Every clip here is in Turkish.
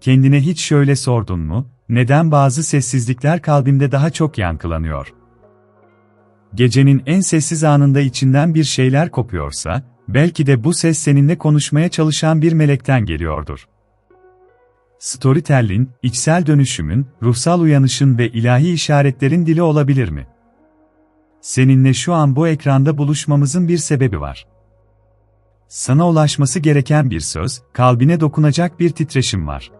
kendine hiç şöyle sordun mu, neden bazı sessizlikler kalbimde daha çok yankılanıyor? Gecenin en sessiz anında içinden bir şeyler kopuyorsa, belki de bu ses seninle konuşmaya çalışan bir melekten geliyordur. Storytelling, içsel dönüşümün, ruhsal uyanışın ve ilahi işaretlerin dili olabilir mi? Seninle şu an bu ekranda buluşmamızın bir sebebi var. Sana ulaşması gereken bir söz, kalbine dokunacak bir titreşim var.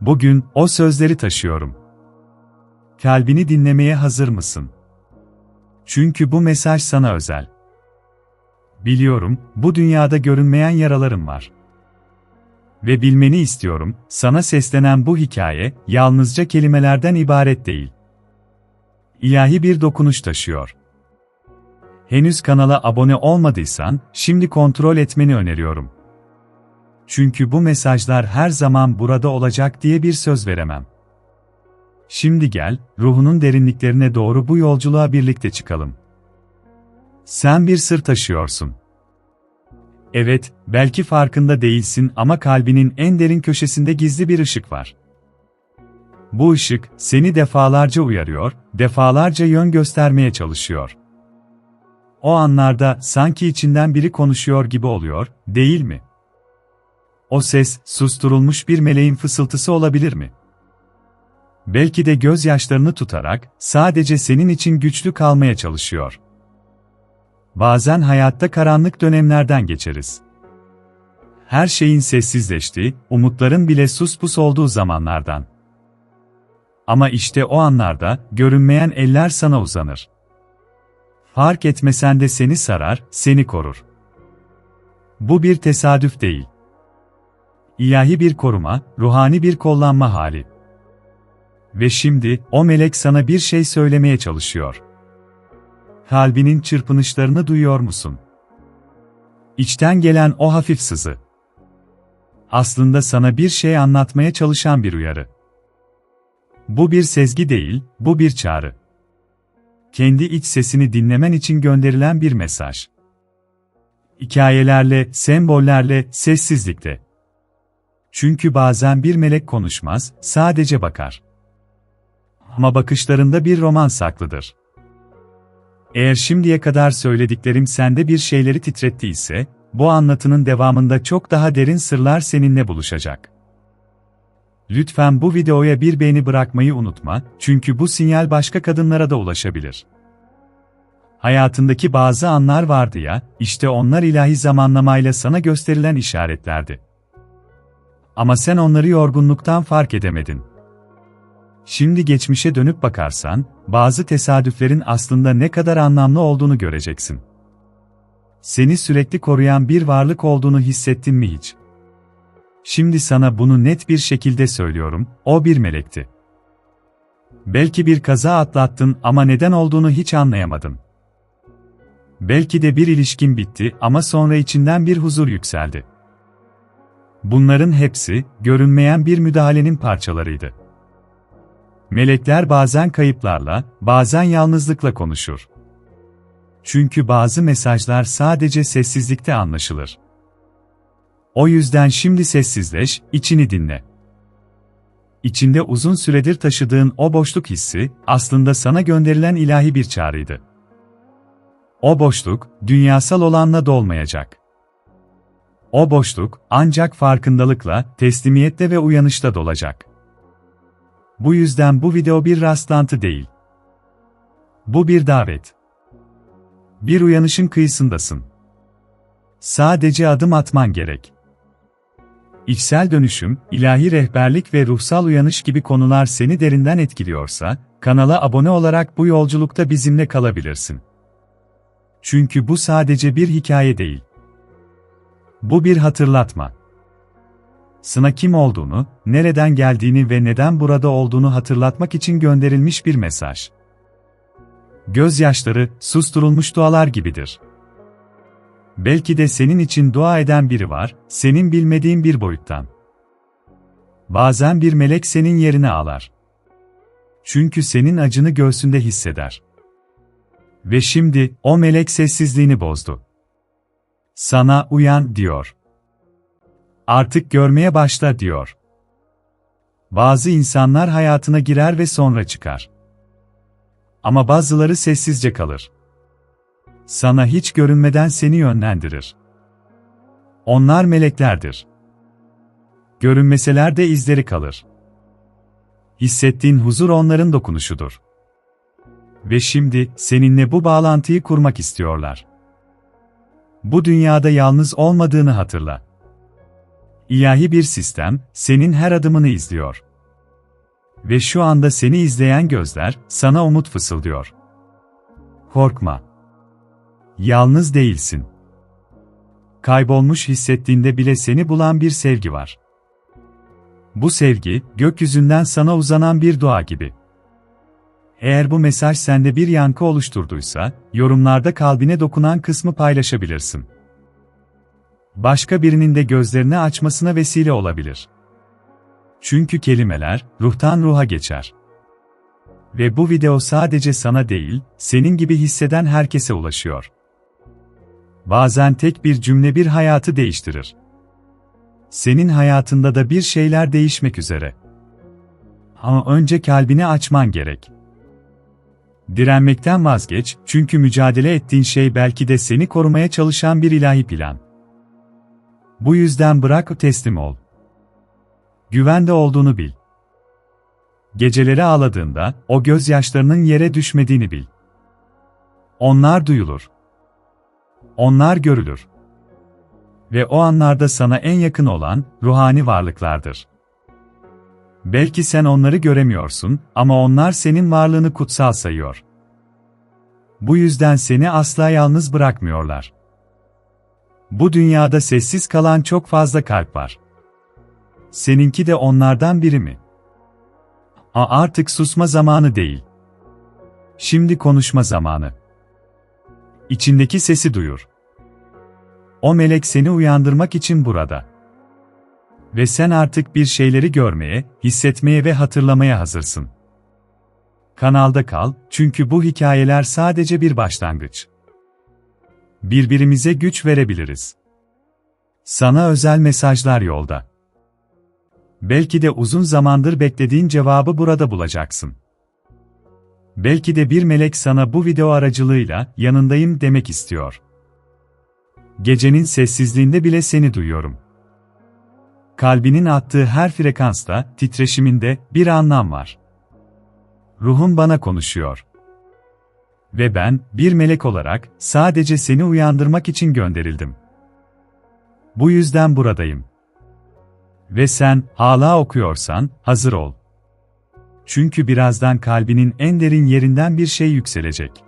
Bugün o sözleri taşıyorum. Kalbini dinlemeye hazır mısın? Çünkü bu mesaj sana özel. Biliyorum, bu dünyada görünmeyen yaralarım var. Ve bilmeni istiyorum, sana seslenen bu hikaye, yalnızca kelimelerden ibaret değil. İlahi bir dokunuş taşıyor. Henüz kanala abone olmadıysan, şimdi kontrol etmeni öneriyorum. Çünkü bu mesajlar her zaman burada olacak diye bir söz veremem. Şimdi gel, ruhunun derinliklerine doğru bu yolculuğa birlikte çıkalım. Sen bir sır taşıyorsun. Evet, belki farkında değilsin ama kalbinin en derin köşesinde gizli bir ışık var. Bu ışık, seni defalarca uyarıyor, defalarca yön göstermeye çalışıyor. O anlarda sanki içinden biri konuşuyor gibi oluyor, değil mi? O ses, susturulmuş bir meleğin fısıltısı olabilir mi? Belki de gözyaşlarını tutarak, sadece senin için güçlü kalmaya çalışıyor. Bazen hayatta karanlık dönemlerden geçeriz. Her şeyin sessizleştiği, umutların bile suspus olduğu zamanlardan. Ama işte o anlarda, görünmeyen eller sana uzanır. Fark etmesen de seni sarar, seni korur. Bu bir tesadüf değil. İlahi bir koruma, ruhani bir kollanma hali. Ve şimdi, o melek sana bir şey söylemeye çalışıyor. Kalbinin çırpınışlarını duyuyor musun? İçten gelen o hafif sızı. Aslında sana bir şey anlatmaya çalışan bir uyarı. Bu bir sezgi değil, bu bir çağrı. Kendi iç sesini dinlemen için gönderilen bir mesaj. Hikayelerle, sembollerle, sessizlikte. Çünkü bazen bir melek konuşmaz, sadece bakar. Ama bakışlarında bir roman saklıdır. Eğer şimdiye kadar söylediklerim sende bir şeyleri titrettiyse, bu anlatının devamında çok daha derin sırlar seninle buluşacak. Lütfen bu videoya bir beğeni bırakmayı unutma, çünkü bu sinyal başka kadınlara da ulaşabilir. Hayatındaki bazı anlar vardı ya, işte onlar ilahi zamanlamayla sana gösterilen işaretlerdi. Ama sen onları yorgunluktan fark edemedin. Şimdi geçmişe dönüp bakarsan, bazı tesadüflerin aslında ne kadar anlamlı olduğunu göreceksin. Seni sürekli koruyan bir varlık olduğunu hissettin mi hiç? Şimdi sana bunu net bir şekilde söylüyorum, o bir melekti. Belki bir kaza atlattın ama neden olduğunu hiç anlayamadın. Belki de bir ilişkin bitti ama sonra içinden bir huzur yükseldi. Bunların hepsi, görünmeyen bir müdahalenin parçalarıydı. Melekler bazen kayıplarla, bazen yalnızlıkla konuşur. Çünkü bazı mesajlar sadece sessizlikte anlaşılır. O yüzden şimdi sessizleş, içini dinle. İçinde uzun süredir taşıdığın o boşluk hissi, aslında sana gönderilen ilahi bir çağrıydı. O boşluk, dünyasal olanla dolmayacak. O boşluk, ancak farkındalıkla, teslimiyetle ve uyanışta dolacak. Bu yüzden bu video bir rastlantı değil. Bu bir davet. Bir uyanışın kıyısındasın. Sadece adım atman gerek. İçsel dönüşüm, ilahi rehberlik ve ruhsal uyanış gibi konular seni derinden etkiliyorsa, kanala abone olarak bu yolculukta bizimle kalabilirsin. Çünkü bu sadece bir hikaye değil. Bu bir hatırlatma. Sana kim olduğunu, nereden geldiğini ve neden burada olduğunu hatırlatmak için gönderilmiş bir mesaj. Gözyaşları, susturulmuş dualar gibidir. Belki de senin için dua eden biri var, senin bilmediğin bir boyuttan. Bazen bir melek senin yerine ağlar. Çünkü senin acını göğsünde hisseder. Ve şimdi, o melek sessizliğini bozdu. Sana uyan diyor. Artık görmeye başla diyor. Bazı insanlar hayatına girer ve sonra çıkar. Ama bazıları sessizce kalır. Sana hiç görünmeden seni yönlendirir. Onlar meleklerdir. Görünmeseler de izleri kalır. Hissettiğin huzur onların dokunuşudur. Ve şimdi seninle bu bağlantıyı kurmak istiyorlar. Bu dünyada yalnız olmadığını hatırla. İlahi bir sistem senin her adımını izliyor. Ve şu anda seni izleyen gözler sana umut fısıldıyor. Korkma. Yalnız değilsin. Kaybolmuş hissettiğinde bile seni bulan bir sevgi var. Bu sevgi, gökyüzünden sana uzanan bir dua gibi. Eğer bu mesaj sende bir yankı oluşturduysa, yorumlarda kalbine dokunan kısmı paylaşabilirsin. Başka birinin de gözlerini açmasına vesile olabilir. Çünkü kelimeler, ruhtan ruha geçer. Ve bu video sadece sana değil, senin gibi hisseden herkese ulaşıyor. Bazen tek bir cümle bir hayatı değiştirir. Senin hayatında da bir şeyler değişmek üzere. Ama önce kalbini açman gerek. Direnmekten vazgeç, çünkü mücadele ettiğin şey belki de seni korumaya çalışan bir ilahi plan. Bu yüzden bırak teslim ol. Güvende olduğunu bil. Geceleri ağladığında, o gözyaşlarının yere düşmediğini bil. Onlar duyulur. Onlar görülür. Ve o anlarda sana en yakın olan, ruhani varlıklardır. Belki sen onları göremiyorsun ama onlar senin varlığını kutsal sayıyor. Bu yüzden seni asla yalnız bırakmıyorlar. Bu dünyada sessiz kalan çok fazla kalp var. Seninki de onlardan biri mi? A artık susma zamanı değil. Şimdi konuşma zamanı. İçindeki sesi duyur. O melek seni uyandırmak için burada. Ve sen artık bir şeyleri görmeye, hissetmeye ve hatırlamaya hazırsın. Kanalda kal, çünkü bu hikayeler sadece bir başlangıç. Birbirimize güç verebiliriz. Sana özel mesajlar yolda. Belki de uzun zamandır beklediğin cevabı burada bulacaksın. Belki de bir melek sana bu video aracılığıyla yanındayım demek istiyor. Gecenin sessizliğinde bile seni duyuyorum. Kalbinin attığı her frekansta, titreşiminde bir anlam var. Ruhun bana konuşuyor. Ve ben, bir melek olarak, sadece seni uyandırmak için gönderildim. Bu yüzden buradayım. Ve sen, hala okuyorsan, hazır ol. Çünkü birazdan kalbinin en derin yerinden bir şey yükselecek.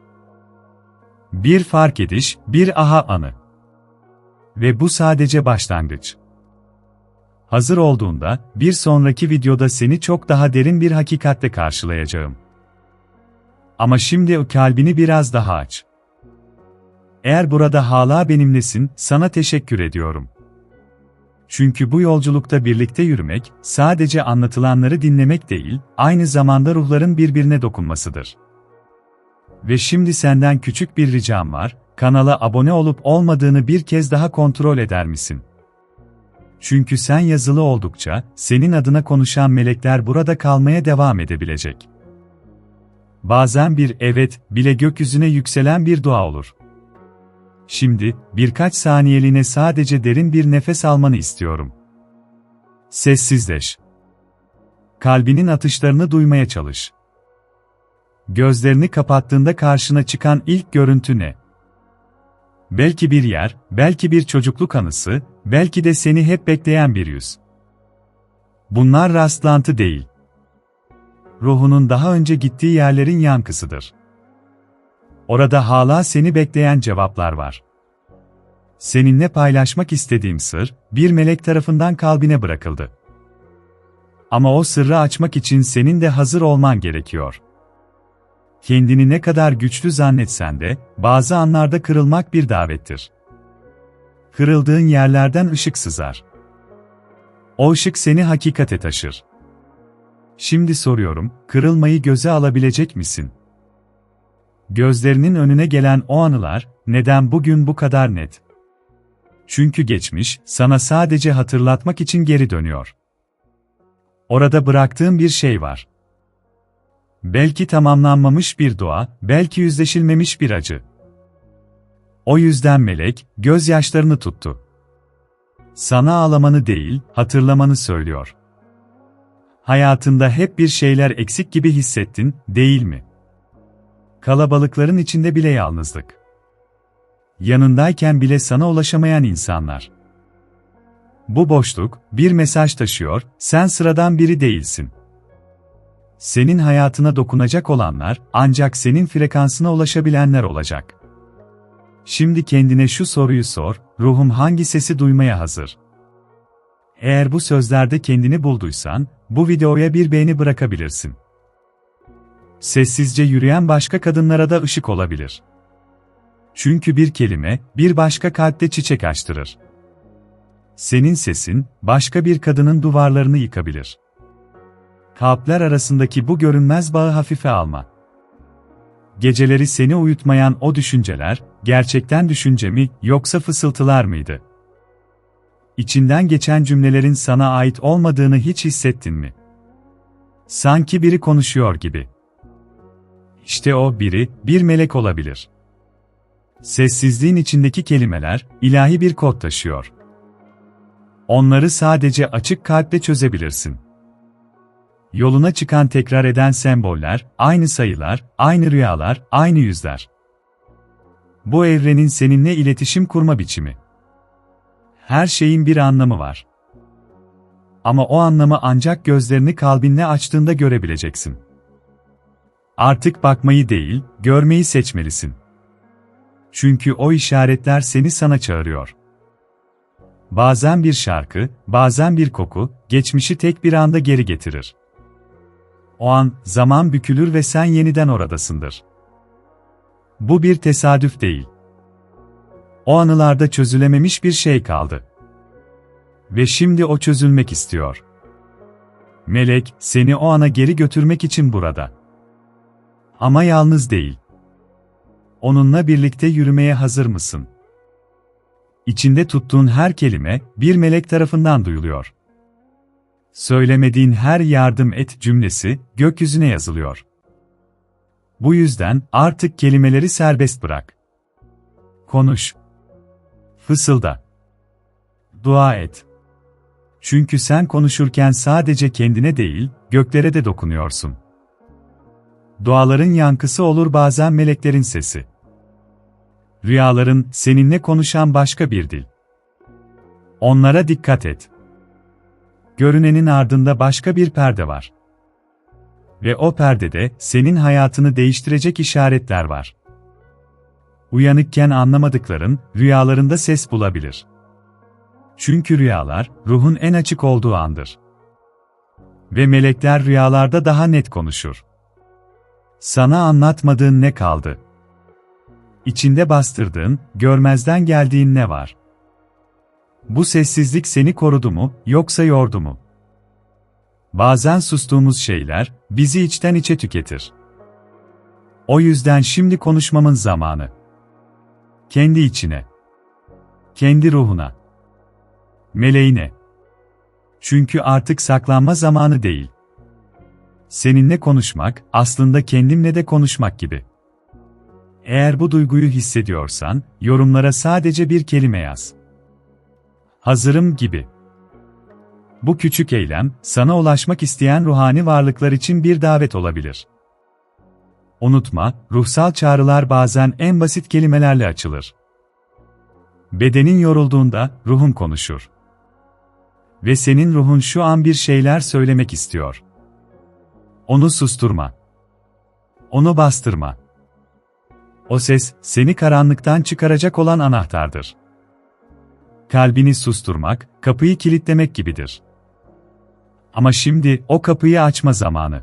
Bir fark ediş, bir aha anı. Ve bu sadece başlangıç. Hazır olduğunda, bir sonraki videoda seni çok daha derin bir hakikatle karşılayacağım. Ama şimdi o kalbini biraz daha aç. Eğer burada hala benimlesin, sana teşekkür ediyorum. Çünkü bu yolculukta birlikte yürümek, sadece anlatılanları dinlemek değil, aynı zamanda ruhların birbirine dokunmasıdır. Ve şimdi senden küçük bir ricam var, kanala abone olup olmadığını bir kez daha kontrol eder misin? Çünkü sen yazılı oldukça, senin adına konuşan melekler burada kalmaya devam edebilecek. Bazen bir evet bile gökyüzüne yükselen bir dua olur. Şimdi, birkaç saniyeliğine sadece derin bir nefes almanı istiyorum. Sessizleş. Kalbinin atışlarını duymaya çalış. Gözlerini kapattığında karşına çıkan ilk görüntü ne? Belki bir yer, belki bir çocukluk anısı, belki de seni hep bekleyen bir yüz. Bunlar rastlantı değil. Ruhunun daha önce gittiği yerlerin yankısıdır. Orada hala seni bekleyen cevaplar var. Seninle paylaşmak istediğim sır, bir melek tarafından kalbine bırakıldı. Ama o sırrı açmak için senin de hazır olman gerekiyor. Kendini ne kadar güçlü zannetsen de, bazı anlarda kırılmak bir davettir. Kırıldığın yerlerden ışık sızar. O ışık seni hakikate taşır. Şimdi soruyorum, kırılmayı göze alabilecek misin? Gözlerinin önüne gelen o anılar, neden bugün bu kadar net? Çünkü geçmiş, sana sadece hatırlatmak için geri dönüyor. Orada bıraktığın bir şey var. Belki tamamlanmamış bir dua, belki yüzleşilmemiş bir acı. O yüzden melek, gözyaşlarını tuttu. Sana ağlamanı değil, hatırlamanı söylüyor. Hayatında hep bir şeyler eksik gibi hissettin, değil mi? Kalabalıkların içinde bile yalnızlık. Yanındayken bile sana ulaşamayan insanlar. Bu boşluk, bir mesaj taşıyor, sen sıradan biri değilsin. Senin hayatına dokunacak olanlar, ancak senin frekansına ulaşabilenler olacak. Şimdi kendine şu soruyu sor, ruhum hangi sesi duymaya hazır? Eğer bu sözlerde kendini bulduysan, bu videoya bir beğeni bırakabilirsin. Sessizce yürüyen başka kadınlara da ışık olabilir. Çünkü bir kelime, bir başka kalpte çiçek açtırır. Senin sesin, başka bir kadının duvarlarını yıkabilir. Kalpler arasındaki bu görünmez bağı hafife alma. Geceleri seni uyutmayan o düşünceler, gerçekten düşünce mi, yoksa fısıltılar mıydı? İçinden geçen cümlelerin sana ait olmadığını hiç hissettin mi? Sanki biri konuşuyor gibi. İşte o biri, bir melek olabilir. Sessizliğin içindeki kelimeler, ilahi bir kod taşıyor. Onları sadece açık kalple çözebilirsin. Yoluna çıkan tekrar eden semboller, aynı sayılar, aynı rüyalar, aynı yüzler. Bu evrenin seninle iletişim kurma biçimi. Her şeyin bir anlamı var. Ama o anlamı ancak gözlerini kalbinle açtığında görebileceksin. Artık bakmayı değil, görmeyi seçmelisin. Çünkü o işaretler seni sana çağırıyor. Bazen bir şarkı, bazen bir koku, geçmişi tek bir anda geri getirir. O an, zaman bükülür ve sen yeniden oradasındır. Bu bir tesadüf değil. O anılarda çözülememiş bir şey kaldı. Ve şimdi o çözülmek istiyor. Melek, seni o ana geri götürmek için burada. Ama yalnız değil. Onunla birlikte yürümeye hazır mısın? İçinde tuttuğun her kelime, bir melek tarafından duyuluyor. Söylemediğin her yardım et cümlesi, gökyüzüne yazılıyor. Bu yüzden, artık kelimeleri serbest bırak. Konuş. Fısılda. Dua et. Çünkü sen konuşurken sadece kendine değil, göklere de dokunuyorsun. Duaların yankısı olur bazen meleklerin sesi. Rüyaların seninle konuşan başka bir dil. Onlara dikkat et. Görünenin ardında başka bir perde var. Ve o perdede senin hayatını değiştirecek işaretler var. Uyanıkken anlamadıkların rüyalarında ses bulabilir. Çünkü rüyalar ruhun en açık olduğu andır. Ve melekler rüyalarda daha net konuşur. Sana anlatmadığın ne kaldı? İçinde bastırdığın, görmezden geldiğin ne var? Bu sessizlik seni korudu mu, yoksa yordu mu? Bazen sustuğumuz şeyler, bizi içten içe tüketir. O yüzden şimdi konuşmamın zamanı. Kendi içine. Kendi ruhuna. Meleğine. Çünkü artık saklanma zamanı değil. Seninle konuşmak, aslında kendimle de konuşmak gibi. Eğer bu duyguyu hissediyorsan, yorumlara sadece bir kelime yaz. Hazırım gibi. Bu küçük eylem, sana ulaşmak isteyen ruhani varlıklar için bir davet olabilir. Unutma, ruhsal çağrılar bazen en basit kelimelerle açılır. Bedenin yorulduğunda, ruhun konuşur. Ve senin ruhun şu an bir şeyler söylemek istiyor. Onu susturma. Onu bastırma. O ses, seni karanlıktan çıkaracak olan anahtardır. Kalbini susturmak, kapıyı kilitlemek gibidir. Ama şimdi o kapıyı açma zamanı.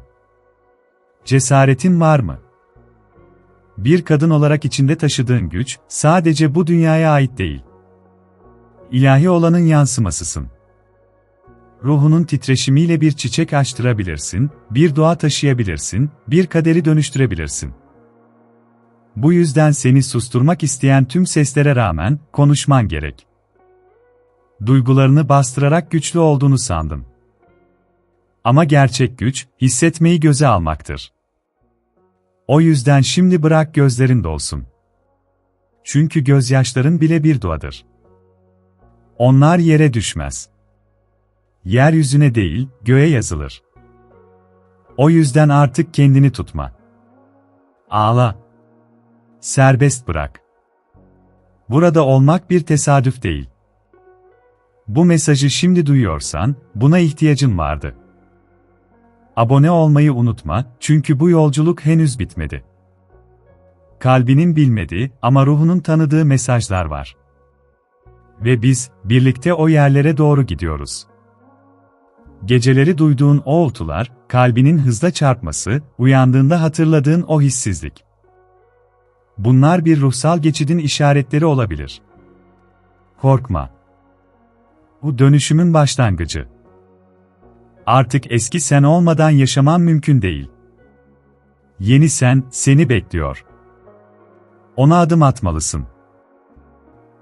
Cesaretin var mı? Bir kadın olarak içinde taşıdığın güç sadece bu dünyaya ait değil. İlahi olanın yansımasısın. Ruhunun titreşimiyle bir çiçek açtırabilirsin, bir dua taşıyabilirsin, bir kaderi dönüştürebilirsin. Bu yüzden seni susturmak isteyen tüm seslere rağmen konuşman gerek. Duygularını bastırarak güçlü olduğunu sandın. Ama gerçek güç, hissetmeyi göze almaktır. O yüzden şimdi bırak gözlerin dolsun. Çünkü gözyaşların bile bir duadır. Onlar yere düşmez. Yeryüzüne değil, göğe yazılır. O yüzden artık kendini tutma. Ağla. Serbest bırak. Burada olmak bir tesadüf değil. Bu mesajı şimdi duyuyorsan, buna ihtiyacın vardı. Abone olmayı unutma, çünkü bu yolculuk henüz bitmedi. Kalbinin bilmediği ama ruhunun tanıdığı mesajlar var. Ve biz, birlikte o yerlere doğru gidiyoruz. Geceleri duyduğun o oltular, kalbinin hızla çarpması, uyandığında hatırladığın o hissizlik. Bunlar bir ruhsal geçidin işaretleri olabilir. Korkma. Bu dönüşümün başlangıcı. Artık eski sen olmadan yaşaman mümkün değil. Yeni sen seni bekliyor. Ona adım atmalısın.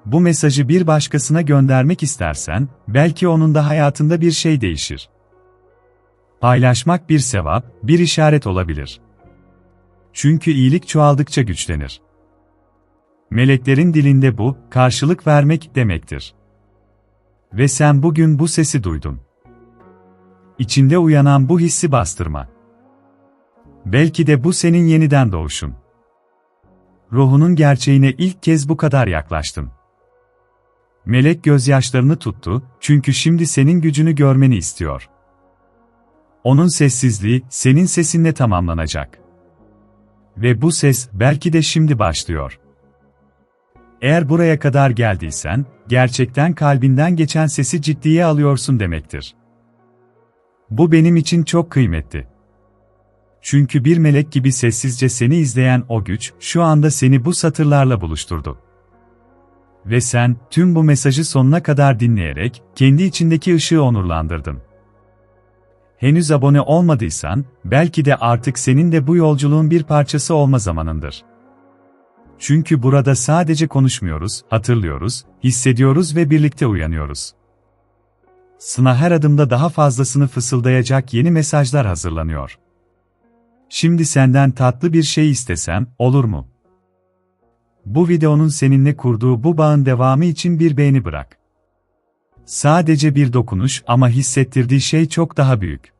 Bu mesajı bir başkasına göndermek istersen, belki onun da hayatında bir şey değişir. Paylaşmak bir sevap, bir işaret olabilir. Çünkü iyilik çoğaldıkça güçlenir. Meleklerin dilinde bu, karşılık vermek demektir. Ve sen bugün bu sesi duydun. İçinde uyanan bu hissi bastırma. Belki de bu senin yeniden doğuşun. Ruhunun gerçeğine ilk kez bu kadar yaklaştın. Melek gözyaşlarını tuttu, çünkü şimdi senin gücünü görmeni istiyor. Onun sessizliği, senin sesinle tamamlanacak. Ve bu ses, belki de şimdi başlıyor. Eğer buraya kadar geldiysen, gerçekten kalbinden geçen sesi ciddiye alıyorsun demektir. Bu benim için çok kıymetli. Çünkü bir melek gibi sessizce seni izleyen o güç, şu anda seni bu satırlarla buluşturdu. Ve sen, tüm bu mesajı sonuna kadar dinleyerek, kendi içindeki ışığı onurlandırdın. Henüz abone olmadıysan, belki de artık senin de bu yolculuğun bir parçası olma zamanındır. Çünkü burada sadece konuşmuyoruz, hatırlıyoruz, hissediyoruz ve birlikte uyanıyoruz. Sına her adımda daha fazlasını fısıldayacak yeni mesajlar hazırlanıyor. Şimdi senden tatlı bir şey istesem, olur mu? Bu videonun seninle kurduğu bu bağın devamı için bir beğeni bırak. Sadece bir dokunuş ama hissettirdiği şey çok daha büyük.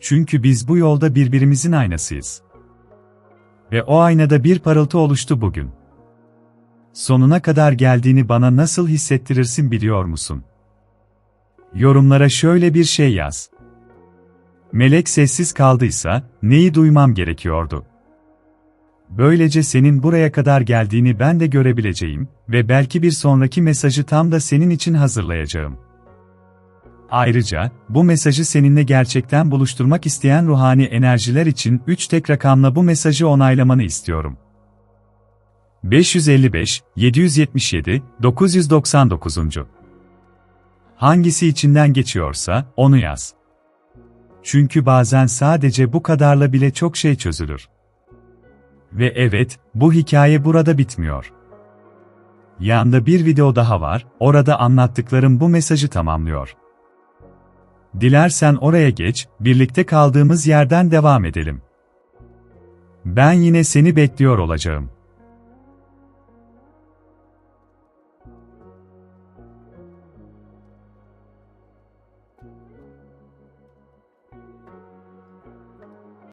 Çünkü biz bu yolda birbirimizin aynasıyız. Ve o aynada bir parıltı oluştu bugün. Sonuna kadar geldiğini bana nasıl hissettirirsin biliyor musun? Yorumlara şöyle bir şey yaz. Melek sessiz kaldıysa, neyi duymam gerekiyordu? Böylece senin buraya kadar geldiğini ben de görebileceğim ve belki bir sonraki mesajı tam da senin için hazırlayacağım. Ayrıca, bu mesajı seninle gerçekten buluşturmak isteyen ruhani enerjiler için 3 tek rakamla bu mesajı onaylamanı istiyorum. 555, 777, 999. Hangisi içinden geçiyorsa, onu yaz. Çünkü bazen sadece bu kadarla bile çok şey çözülür. Ve evet, bu hikaye burada bitmiyor. Yanda bir video daha var, orada anlattıklarım bu mesajı tamamlıyor. Dilersen oraya geç, birlikte kaldığımız yerden devam edelim. Ben yine seni bekliyor olacağım.